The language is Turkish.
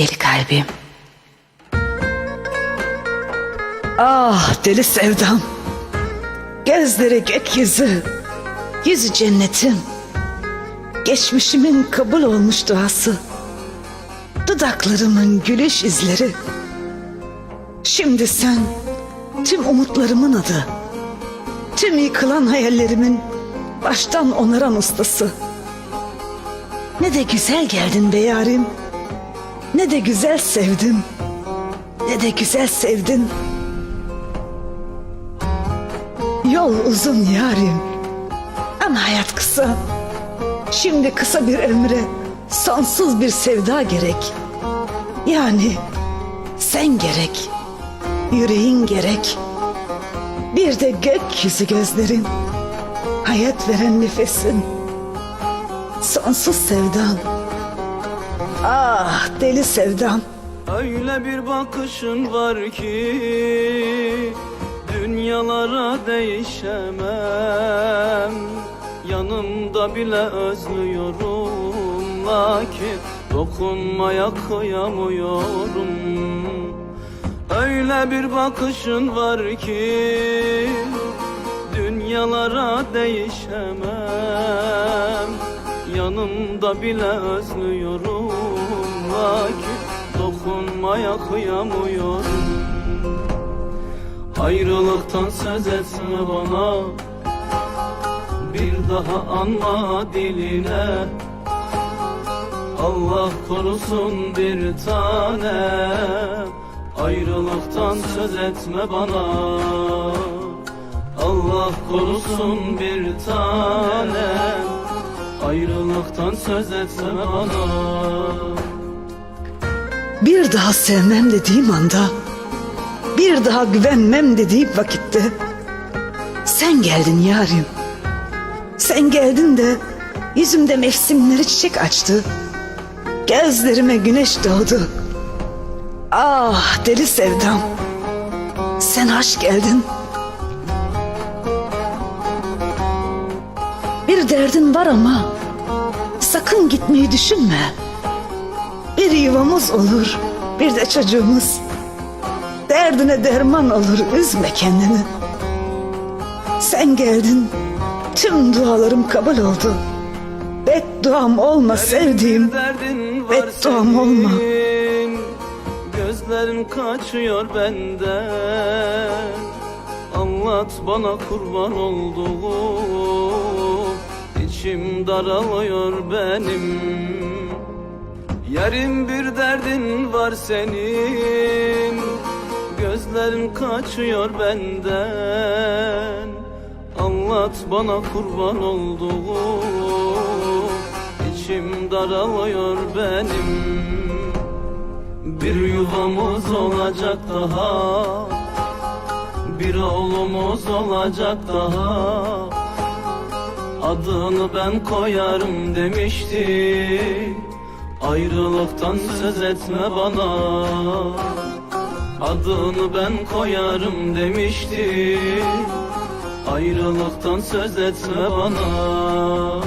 Deli kalbim. Ah deli sevdam. Gözleri gökyüzü. Yüzü cennetim. Geçmişimin kabul olmuş duası. Dudaklarımın gülüş izleri. Şimdi sen tüm umutlarımın adı. Tüm yıkılan hayallerimin baştan onaran ustası. Ne de güzel geldin be yarim. Ne de güzel sevdim. Ne de güzel sevdin. Yol uzun yarim. Ama hayat kısa. Şimdi kısa bir ömre sonsuz bir sevda gerek. Yani sen gerek. Yüreğin gerek. Bir de gökyüzü gözlerin. Hayat veren nefesin. Sonsuz sevdan. Ah deli sevdam. Öyle bir bakışın var ki Dünyalara değişemem. Yanımda bile özlüyorum Lakin dokunmaya kıyamıyorum Öyle bir bakışın var ki Dünyalara değişemem Yanımda bile özlüyorum. Lakin dokunmaya kıyamıyorum. Ayrılıktan söz etme bana. Bir daha anma diline. Allah korusun bir tane. Ayrılıktan söz etme bana. Allah korusun bir tane Ayrılıktan söz etme bana Bir daha sevmem dediğim anda, bir daha güvenmem dediğim vakitte, sen geldin yarim. Sen geldin de yüzümde mevsimleri çiçek açtı. Gözlerime güneş doğdu. Ah deli sevdam. Sen hoş geldin. Bir derdin var ama sakın gitmeyi düşünme. Bir yuvamız olur, bir de çocuğumuz. Derdine derman olur, üzme kendini. Sen geldin, tüm dualarım kabul oldu. Bedduam olma sevdiğim, bedduam olma. senin. Gözlerim kaçıyor benden Anlat bana kurban olduğum İçim daralıyor benim. Yarın bir derdin var senin. Gözlerin kaçıyor benden. Anlat bana kurban olduğum. İçim daralıyor benim. Bir yuvamız olacak daha. Bir oğlumuz olacak daha Adını ben koyarım demişti. Ayrılıktan söz etme bana. Adını ben koyarım demişti. Ayrılıktan söz etme bana